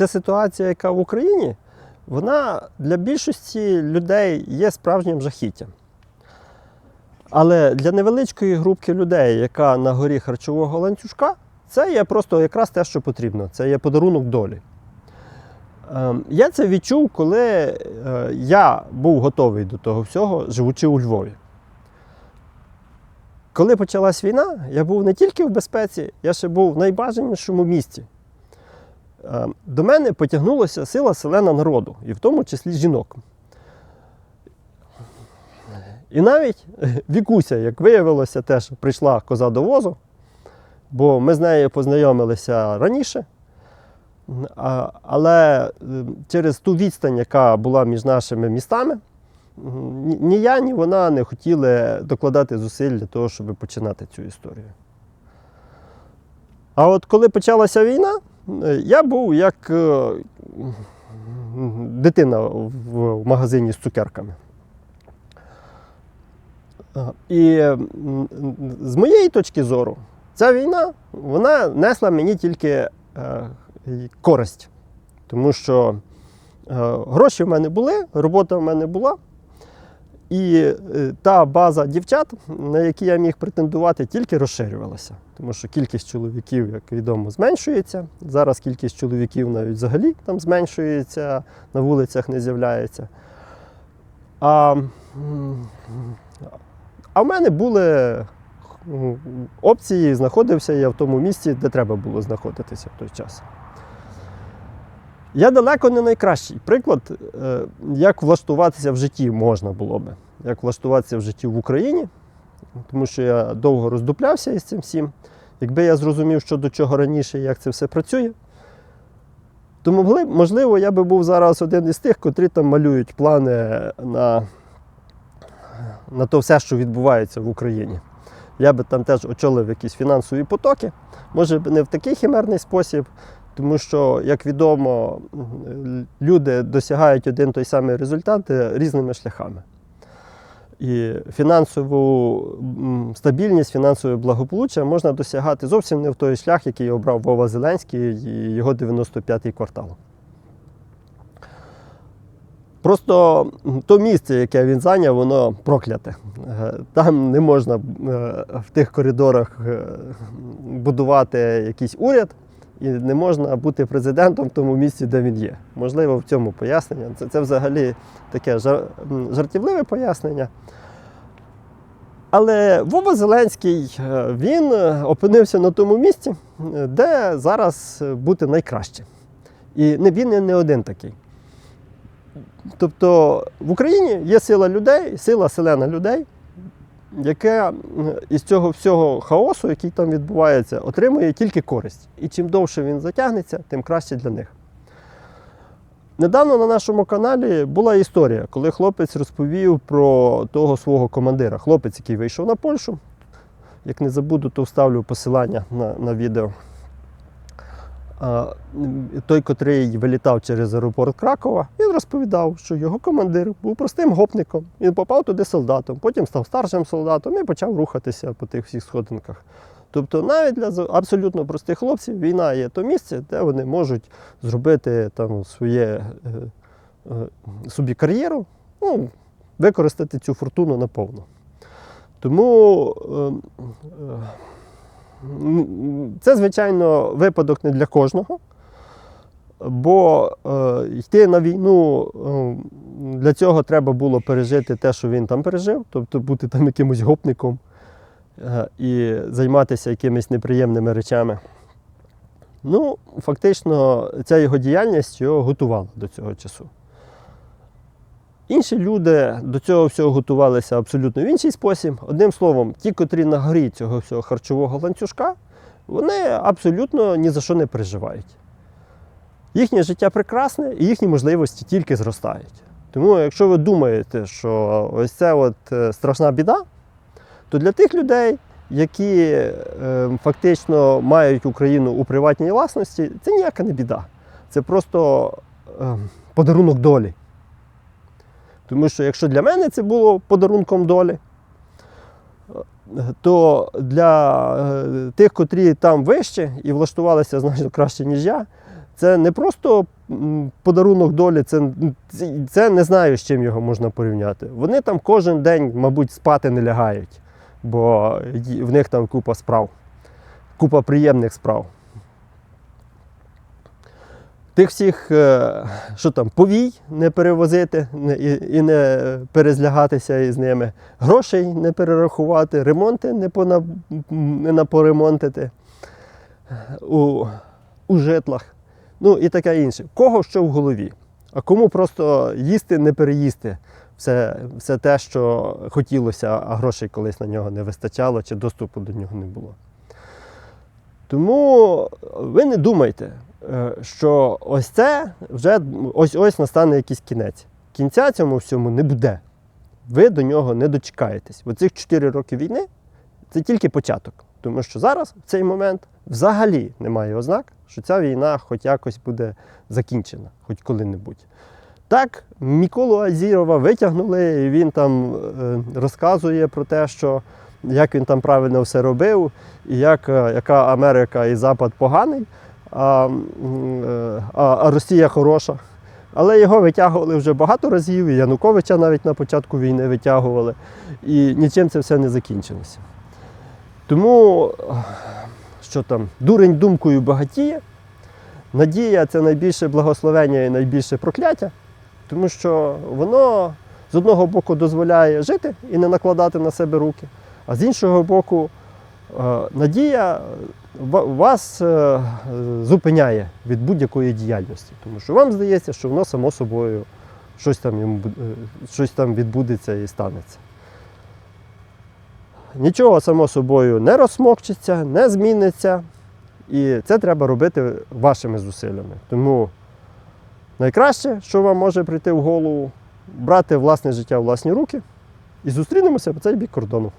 ця ситуація, яка в Україні, вона для більшості людей є справжнім жахіттям. Але для невеличкої групки людей, яка на горі харчового ланцюжка, це є просто якраз те, що потрібно. Це є подарунок долі. Ем, Я це відчув, коли е, я був готовий до того всього, живучи у Львові. Коли почалась війна, я був не тільки в безпеці, я ще був в найбажанішому місці. Е, До мене потягнулася сила селена народу, і в тому числі жінок. І навіть Вікуся, як виявилося, теж прийшла коза до возу, бо ми з нею познайомилися раніше. Але е, через ту відстань, яка була між нашими містами, ні- я, ні вона не хотіли докладати зусиль для того, щоб починати цю історію. А от коли почалася війна, е, я був як е, дитина в магазині з цукерками. І з моєї точки зору, ця війна вона несла мені тільки е, користь. Тому що е, гроші в мене були, робота в мене була. І е, та база дівчат, на які я міг претендувати, тільки розширювалася. Тому що кількість чоловіків, як відомо, зменшується. Зараз кількість чоловіків навіть взагалі там зменшується, на вулицях не з'являється. А, а в мене були опції, знаходився я в тому місці, де треба було знаходитися в той час. Я далеко не найкращий приклад, е, як влаштуватися в житті можна було би. Як влаштуватися в житті в Україні, тому що я довго роздуплявся із цим всім. Якби я зрозумів, що до чого раніше, як це все працює, то могли, можливо, я би був зараз один із тих, котрі там малюють плани на, на то все, що відбувається в Україні. Я би там теж очолив якісь фінансові потоки, може не в такий химерний спосіб, тому що, як відомо, люди досягають один той самий результат е, різними шляхами. І фінансову стабільність, фінансове благополуччя можна досягати зовсім не в той шлях, який обрав Вова Зеленський і його 95-й квартал. Просто то місце, яке він зайняв, воно прокляте. Е, Там не можна е, в тих коридорах будувати якийсь уряд, і не можна бути президентом в тому місці, де він є. Можливо, в цьому пояснення. Це, це взагалі таке жар, жартівливе пояснення. Але Вова Зеленський е, він е, опинився на тому місці, е, де зараз бути найкраще. І не він і не один такий. Тобто в Україні є сила людей, сила селена людей, яка м, із цього всього хаосу, який там відбувається, отримує тільки користь. І чим довше він затягнеться, тим краще для них. Недавно на нашому каналі була історія, коли хлопець розповів про того свого командира. Хлопець, який вийшов на Польщу. Як не забуду, то вставлю посилання на, на відео. Той, котрий вилітав через аеропорт Кракова, він розповідав, що його командир був простим гопником. Він попав туди солдатом, потім став старшим солдатом і почав рухатися по тих всіх сходинках. Тобто, навіть для абсолютно простих хлопців війна є то місце, де вони можуть зробити там своє е, е, собі кар'єру, ну, використати цю фортуну наповну. Тому е, е, м, це, звичайно, випадок не для кожного. Бо е, йти на війну е, для цього треба було пережити те, що він там пережив, тобто бути там якимось гопником е, і займатися якимись неприємними речами. Ну, фактично, ця його діяльність його готувала до цього часу. Інші люди до цього всього готувалися абсолютно в інший спосіб. Одним словом, ті, котрі на горі цього всього харчового ланцюжка, вони абсолютно ні за що не переживають. Їхнє життя прекрасне і їхні можливості тільки зростають. Тому, якщо ви думаєте, що ось це от е, страшна біда, то для тих людей, які е, фактично мають Україну у приватній власності, це ніяка не біда. Це просто е, подарунок долі. Тому що якщо для мене це було подарунком долі, то для е, тих, котрі там вище і влаштувалися значно краще, ніж я, Це не просто подарунок долі, це, це не знаю, з чим його можна порівняти. Вони там кожен день, мабуть, спати не лягають, бо в них там купа справ, купа приємних справ. Тих всіх, е, що там, повій не перевозити і, не перезлягатися із ними, грошей не перерахувати, ремонти не, пона, не напоремонтити у, у житлах, ну і таке інше. Кого що в голові, а кому просто їсти, не переїсти? Все, все те, що хотілося, а грошей колись на нього не вистачало чи доступу до нього не було. Тому ви не думайте, е, що ось це вже ось ось настане якийсь кінець. Кінця цьому всьому не буде. Ви до нього не дочекаєтесь. Оцих 4 роки війни це тільки початок. Тому що зараз, в цей момент, взагалі немає ознак, що ця війна хоч якось буде закінчена, хоч коли-небудь. Так, Миколу Азірова витягнули, і він там е, розказує про те, що як він там правильно все робив, і як, е, яка Америка і Запад поганий, а, е, а, а Росія хороша. Але його витягували вже багато разів, і Януковича навіть на початку війни витягували, і нічим це все не закінчилося. Тому, що там, дурень думкою багатіє, надія це найбільше благословення і найбільше прокляття, тому що воно з одного боку дозволяє жити і не накладати на себе руки, а з іншого боку, е, надія вас е, зупиняє від будь-якої діяльності, тому що вам здається, що воно само собою щось там, йому, е, щось там відбудеться і станеться. Нічого само собою не розсмокчиться, не зміниться. І це треба робити вашими зусиллями. Тому найкраще, що вам може прийти в голову, брати власне життя в власні руки і зустрінемося по цей бік кордону.